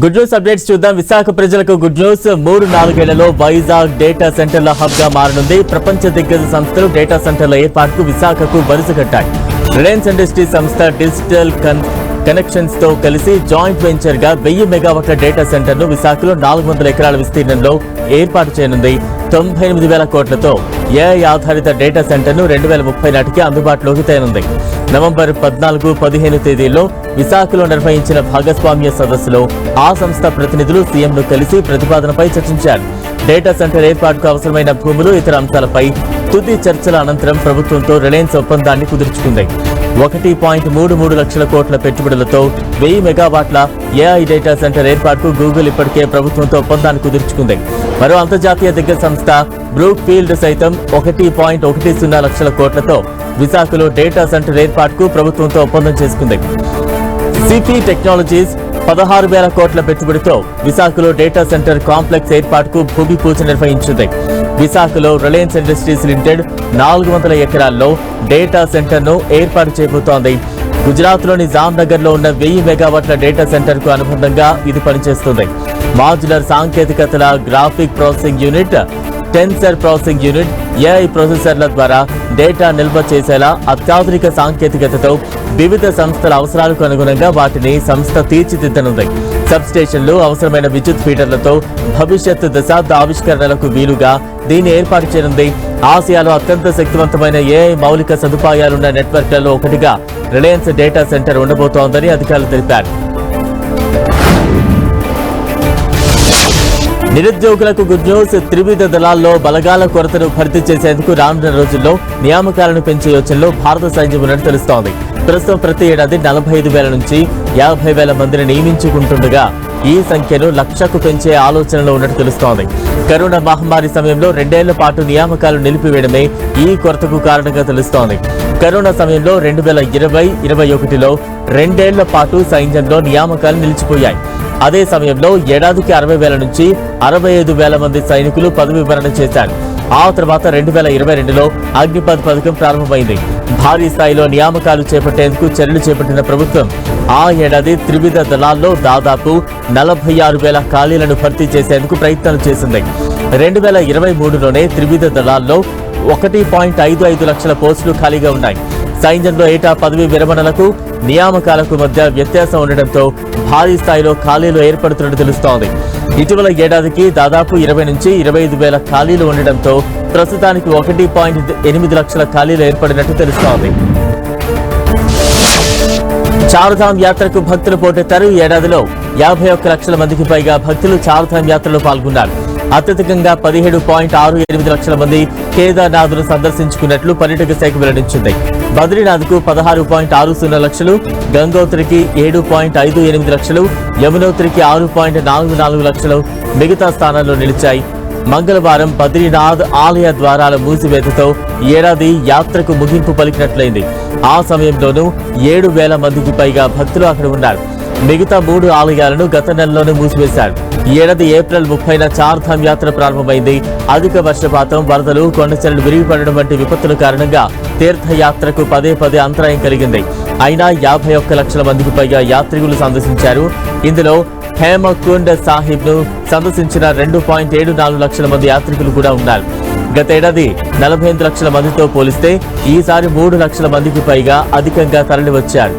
Good news updates చూద్దాం. విశాఖ ప్రజలకు good news మూడు నాలుగేళ్ళలో వైజాగ్ డేటా సెంటర్ల హబ్గా మారనుంది. ప్రపంచ దిగ్గజ సంస్థలు డేటా సెంటర్ల ఏర్పాటుకు విశాఖకు వరుస కట్టాయి. రిలయన్స్ ఇండస్ట్రీ సంస్థ డిజిటల్ కన్ కనెక్షన్స్తో కలిసి జాయింట్ వెంచర్గా వెయ్యి మెగావాట్ల డేటా సెంటర్ను విశాఖలో నాలుగు వందల ఎకరాల విస్తీర్ణంలో ఏర్పాటు చేయనుంది. తొంభై ఎనిమిది వేల కోట్లతో. ఏఐ ఆధారిత డేటా సెంటర్ను రెండు వేల ముప్పై నాటికి అందుబాటులోకి తేనుంది. నవంబర్ పద్నాలుగు పదిహేను తేదీల్లో విశాఖలో నిర్వహించిన భాగస్వామ్య సదస్సులో ఆ సంస్థ ప్రతినిధులు సీఎంను కలిసి ప్రతిపాదనపై చర్చించారు. డేటా సెంటర్ ఏర్పాటుకు అవసరమైన భూములు ఇతర అంశాలపై తుది చర్చల అనంతరం ప్రభుత్వంతో రిలయన్స్ ఒప్పందాన్ని కుదుర్చుకుంది. ఒకటి పాయింట్ మూడు మూడు లక్షల కోట్ల పెట్టుబడులతో వెయ్యి మెగావాట్ల ఏఐ డేటా సెంటర్ ఏర్పాటుకు గూగుల్ ఇప్పటికే ప్రభుత్వంతో ఒప్పందాన్ని కుదుర్చుకుంది. మరో అంతర్జాతీయ దిగ్గజ సంస్థ బ్రూక్ ఫీల్డ్ సైతం ఒకటి పాయింట్ ఒకటి సున్నా లక్షల కోట్లతో విశాఖలో డేటా సెంటర్ ఏర్పాటుకు ప్రభుత్వంతో ఒప్పందం చేసుకుంది. సిపి టెక్నాలజీస్ పదహారు వేల కోట్ల పెట్టుబడితో విశాఖలో డేటా సెంటర్ కాంప్లెక్స్ ఏర్పాటుకు భూమి పూజ నిర్వహించింది. విశాఖలో రిలయన్స్ ఇండస్ట్రీస్ లిమిటెడ్ నాలుగు వందల ఎకరాల్లో డేటా సెంటర్ను ఏర్పాటు చేయబోతోంది. గుజరాత్లోని జామ్నగర్లో ఉన్న వెయ్యి మెగావాట్ల డేటా సెంటర్కు అనుబంధంగా ఇది పనిచేస్తుంది. Modular సాంకేతికతల graphic processing unit tensor processing unit AI ప్రాసెసర్ల ద్వారా డేటా నిల్వ చేసేలా అత్యాధునిక సాంకేతికతతో వివిధ సంస్థల అవసరాలకు అనుగుణంగా వాటిని సంస్థ తీర్చిదిద్దనుంది. సబ్స్టేషన్లు అవసరమైన విద్యుత్ ఫీడర్లతో భవిష్యత్ దశాబ్ద ఆవిష్కరణలకు వీలుగా దీన్ని ఏర్పాటు చేయనుంది. ఆసియాలో అత్యంత శక్తివంతమైన ఏఐ మౌలిక సదుపాయాలున్న నెట్వర్క్లలో ఒకటిగా రిలయన్స్ డేటా సెంటర్ ఉండబోతోందని అధికారులు తెలిపారు. నిరుద్యోగులకు గుడ్ న్యూస్. త్రివిధ దళాల్లో బలగాల కొరతను భర్తీ చేసేందుకు రానున్న రోజుల్లో నియామకాలను పెంచే యోచనలో భారత సైన్యం ఉన్నట్టు తెలుస్తోంది ప్రస్తుతం ప్రతి ఏడాది నలభై ఐదు వేల నుంచి యాభై వేల మందిని నియమించుకుంటుండగా ఈ సంఖ్యను లక్షకు పెంచే ఆలోచనలో ఉన్నట్టు తెలుస్తోంది. కరోనా మహమ్మారి సమయంలో రెండేళ్ళ పాటు నియామకాలు నిలిపివేయడమే ఈ కొరతకు కారణంగా తెలుస్తోంది. కరోనా సమయంలో రెండు వేల ఇరవై ఇరవై ఒకటిలో రెండేళ్ళ పాటు సైన్యంలో నియామకాలు నిలిచిపోయాయి. అదే సమయంలో ఏడాదికి అరవై వేల నుంచి అరవై ఐదు వేల మంది సైనికులు పదవి వివరణ చేశారు. ఆ తర్వాత రెండు వేల ఇరవై రెండులో అగ్నిపథ్ పథకం ప్రారంభమైంది. భారీ స్థాయిలో నియామకాలు చేపట్టేందుకు చర్యలు చేపట్టిన ప్రభుత్వం ఆ ఏడాది త్రివిధ దళాల్లో దాదాపు నలభై ఆరు వేల ఖాళీలను భర్తీ చేసేందుకు ప్రయత్నాలు చేసింది. రెండు వేల ఇరవై మూడులోనే త్రివిధ దళాల్లో ఒకటి పాయింట్ ఐదు ఐదు లక్షల పోస్టులు ఖాళీగా ఉన్నాయి. సైన్యంలో ఏటా పదవి విరమణలకు నియామకాలకు మధ్య వ్యత్యాసం ఉండడంతో భారీ స్థాయిలో ఖాళీలు ఏర్పడుతున్నట్టు తెలుస్తోంది. ఇటీవల ఏడాదికి దాదాపు ఇరవై నుంచి ఇరవై ఐదు వేల ఖాళీలు ఉండడంతో ప్రస్తుతానికి ఒకటి పాయింట్ ఎనిమిది లక్షల ఖాళీలు ఏర్పడినట్టు తెలుస్తోంది. చారుధామ్ యాత్రకు భక్తులు పోటెత్తారు ఈ ఏడాదిలో యాభై ఒక్క లక్షల మందికి పైగా భక్తులు చారుధామ్ యాత్రలో పాల్గొన్నారు. అత్యధికంగా పదిహేడు పాయింట్ ఆరు ఎనిమిది లక్షల మంది కేదార్నాథ్ను సందర్శించుకున్నట్లు పర్యాటక శాఖ వెల్లడించింది. బద్రీనాథ్కు పదహారు పాయింట్ ఆరు సున్నా లక్షలు గంగోత్రికి ఏడు పాయింట్ ఐదు ఎనిమిది లక్షలు యమునోత్రికి ఆరు పాయింట్ నాలుగు నాలుగు లక్షలు మిగతా స్థానాల్లో నిలిచాయి. మంగళవారం బద్రీనాథ్ ఆలయ ద్వారాల మూసివేతతో ఏడాది యాత్రకు ముగింపు పలికినట్లయింది. ఆ సమయంలోనూ ఏడు వేల మందికి పైగా భక్తులు అక్కడ ఉన్నారు. మిగతా మూడు ఆలయాలను గత నెలలోనే మూసివేశారు. ఈ ఏడాది ఏప్రిల్ ముప్పైన చార్ధామ్ యాత్ర ప్రారంభమైంది. అధిక వర్షపాతం వరదలు కొండచరలు విరిగిపడడం వంటి విపత్తుల కారణంగా తీర్థయాత్రకు పదే పదే అంతరాయం కలిగింది. అయినా యాభై ఒక్క లక్షల మందికి పైగా యాత్రికులు సందర్శించారు. ఇందులో హేమకుండ్ సాహిబ్ను సందర్శించిన రెండు పాయింట్ ఏడు నాలుగు లక్షల మంది యాత్రికులు కూడా ఉన్నారు. గతేడాది నలభై ఎనిమిది లక్షల మందితో పోలిస్తే ఈసారి మూడు లక్షల మందికి పైగా అధికంగా తరలి వచ్చారు